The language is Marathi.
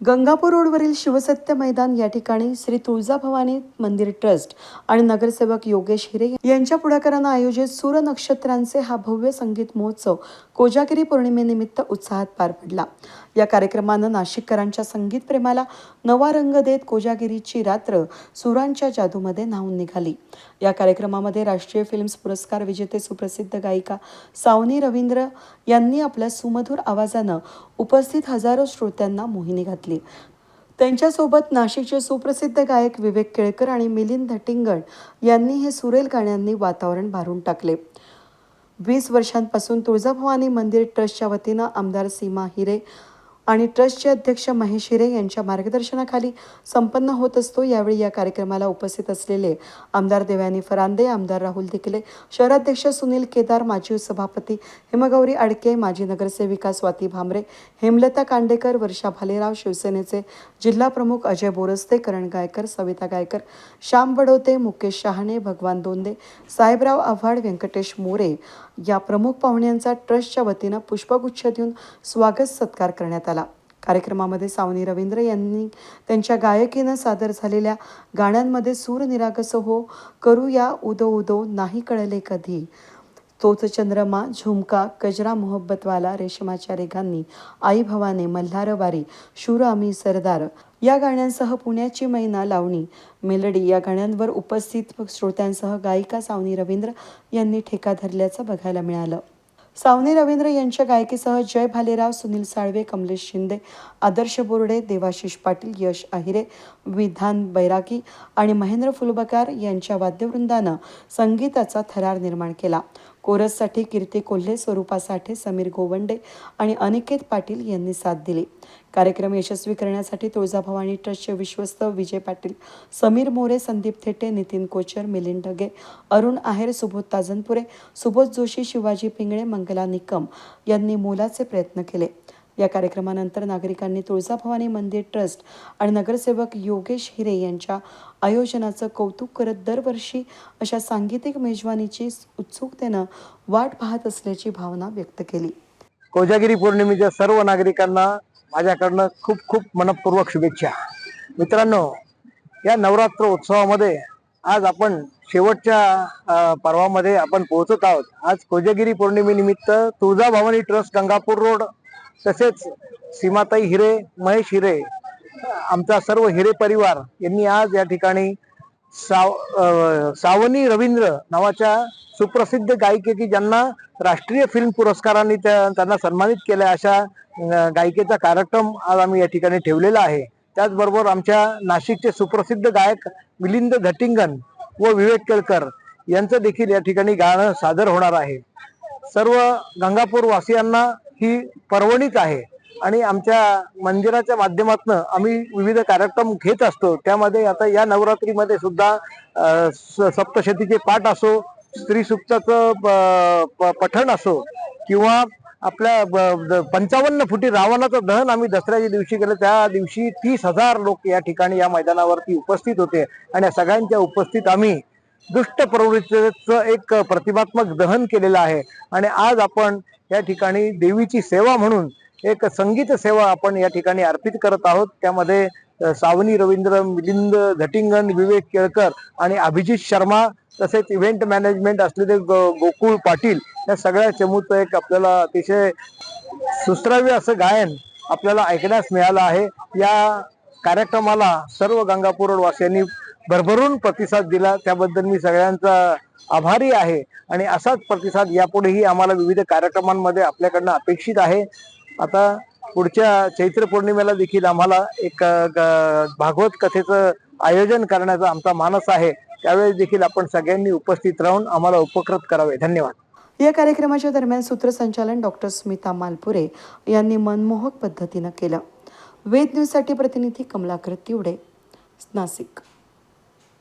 गंगापूर रोडवरील शिवसत्य मैदान या ठिकाणी श्री तुळजाभवानी मंदिर ट्रस्ट आणि नगरसेवक योगेश हिरे यांच्या पुढाकारानं आयोजित सूर नक्षत्रांचे हा भव्य संगीत महोत्सव कोजागिरी पौर्णिमेनिमित्त उत्साहात पार पडला. या कार्यक्रमानं नाशिककरांच्या संगीत प्रेमाला नवा रंग देत कोजागिरीची रात्र सुरांच्या जादूमध्ये न्हावून निघाली. या कार्यक्रमामध्ये राष्ट्रीय फिल्म्स पुरस्कार विजेते सुप्रसिद्ध गायिका सावनी रवींद्र यांनी आपल्या सुमधुर आवाजानं उपस्थित हजारो श्रोत्यांना मोहिनी घातली. त्यांच्यासोबत नाशिकचे सुप्रसिद्ध गायक विवेक केळकर आणि मिलिंद धटिंगण यांनी हे सुरेल गाण्यांनी वातावरण भारून टाकले. वीस वर्षांपासून तुळजाभवानी मंदिर ट्रस्टच्या वतीनं आमदार सीमा हिरे आणि ट्रस्टचे अध्यक्ष महेश हिरे यांच्या मार्गदर्शनाखाली संपन्न होत असतो. यावेळी या कार्यक्रमाला उपस्थित असलेले आमदार देवयानी फरांदे आमदार राहुल दिकले शहराध्यक्ष सुनील केदार माजी सभापती हेमगौरी आडके माजी नगरसेविका स्वाती भामरे हेमलता कांडेकर वर्षा भालेराव शिवसेनेचे जिल्हा प्रमुख अजय बोरस्ते करण गायकर सविता गायकर श्याम बडोते मुकेश शहाणे भगवान दोंदे साहेबराव आव्हाड व्यंकटेश मोरे या प्रमुख पाहुण्यांचा ट्रस्टच्या वतीनं पुष्पगुच्छ देऊन स्वागत सत्कार करण्यात आला. कार्यक्रमामध्ये सावनी रवींद्र यांनी त्यांच्या गायकीनं सादर झालेल्या गाण्यांमध्ये सूर निरागस हो करूया उदो उदो नाही कळले कधी. तोच चंद्रमा झुमका गजरा मोहब्बतवाला रेशमाच्या रेघांनी आई भवाने मल्हारवारी शूर आम्ही सरदार. या गाण्यांसह पुण्याची मैना लावणी मेलडी या गाण्यांवर उपस्थित श्रोत्यांसह गायिका सावनी रवींद्र यांनी ठेका धरल्याचं बघायला मिळालं. सावनी रवींद्र यांच्या गायकीसह जय भालेराव सुनील साळवे कमलेश शिंदे आदर्श बोर्डे देवाशिष पाटील यश आहिरे विधान बैरागी आणि महेंद्र फुलबकार यांच्या वाद्यवृंदानं संगीताचा थरार निर्माण केला. कोरससाठी कीर्ती कोल्हे स्वरूपा साठे समीर गोवंडे आणि अनिकेत पाटील यांनी साथ दिली. कार्यक्रम यशस्वी करण्यासाठी तुळजाभवानी ट्रस्टचे विश्वस्त विजय पाटील समीर मोरे संदीप थेटे नितीन कोचर मिलिंद ढगे अरुण आहेर सुबोध ताजनपुरे सुबोध जोशी शिवाजी पिंगळे मंगला निकम यांनी मोलाचे प्रयत्न केले. या कार्यक्रमानंतर नागरिकांनी तुळजाभवानी मंदिर ट्रस्ट आणि नगरसेवक योगेश हिरे यांच्या आयोजनाचं कौतुक करत दरवर्षी अशा सांगीतिक मेजवानीची उत्सुकतेनं वाट पाहत असल्याची भावना व्यक्त केली. कोजागिरी पौर्णिमेच्या सर्व नागरिकांना माझ्याकडनं खूप खूप मनपूर्वक शुभेच्छा. मित्रांनो या नवरात्र उत्सवामध्ये आज आपण शेवटच्या पर्वामध्ये आपण पोहोचत आहोत. आज कोजागिरी पौर्णिमेनिमित्त तुळजाभवानी ट्रस्ट गंगापूर रोड तसेच सीमाताई हिरे महेश हिरे आमचा सर्व हिरे परिवार यांनी आज या ठिकाणी साव सावनी रवींद्र नावाच्या सुप्रसिद्ध गायिके की ज्यांना राष्ट्रीय फिल्म पुरस्कारांनी त्या- त्यांना सन्मानित केलं अशा गायिकेचा कार्यक्रम आज आम्ही या ठिकाणी ठेवलेला आहे. त्याचबरोबर आमच्या नाशिकचे सुप्रसिद्ध गायक मिलिंद घटिंगन व विवेक केळकर यांचं देखील या ठिकाणी गाणं सादर होणार आहे. सर्व गंगापूर वासियांना ही पर्वणीच आहे. आणि आमच्या मंदिराच्या माध्यमातून आम्ही विविध कार्यक्रम घेत असतो. त्यामध्ये आता या नवरात्रीमध्ये सुद्धा स- सप्तशतीचे पाठ असो स्त्री सुप्ताचं प- प- पठण असो किंवा आपल्या ब- द- पंचावन्न फुटी रावणाचं दहन आम्ही दसऱ्याच्या दिवशी केलं. त्या दिवशी तीस हजार लोक या ठिकाणी या मैदानावरती उपस्थित होते. आणि सगळ्यांच्या उपस्थित आम्ही दुष्ट प्रवृत्तीचं एक प्रतिमात्मक दहन केलेलं आहे. आणि आज आपण या ठिकाणी देवीची सेवा म्हणून एक संगीत सेवा आपण या ठिकाणी अर्पित करत आहोत. त्यामध्ये सावनी रवींद्र मिलिंद झटिंगन विवेक केळकर आणि अभिजित शर्मा तसेच इव्हेंट मॅनेजमेंट असलेले गो- गोकुळ पाटील या सगळ्या चमूचं एक आपल्याला अतिशय सुश्राव्य असं गायन आपल्याला ऐकण्यास मिळालं आहे. या कार्यक्रमाला सर्व गंगापूर रोड भरभरून प्रतिसाद दिला. त्याबद्दल मी सगळ्यांचा आभारी आहे. आणि असाच प्रतिसाद यापुढेही आम्हाला विविध कार्यक्रमांमध्ये आपल्याकडनं अपेक्षित आहे. आता पुढच्या चैत्र पौर्णिमेला देखील आम्हाला एक ग- भागवत कथेचं आयोजन करण्याचा आमचा मानस आहे. त्यावेळेस देखील आपण सगळ्यांनी उपस्थित राहून आम्हाला उपकृत करावे. धन्यवाद. या कार्यक्रमाच्या दरम्यान सूत्रसंचालन डॉक्टर स्मिता मालपुरे यांनी मनमोहक पद्धतीनं केलं. वेद न्यूजसाठी प्रतिनिधी कमलाकर तिवडे नाशिक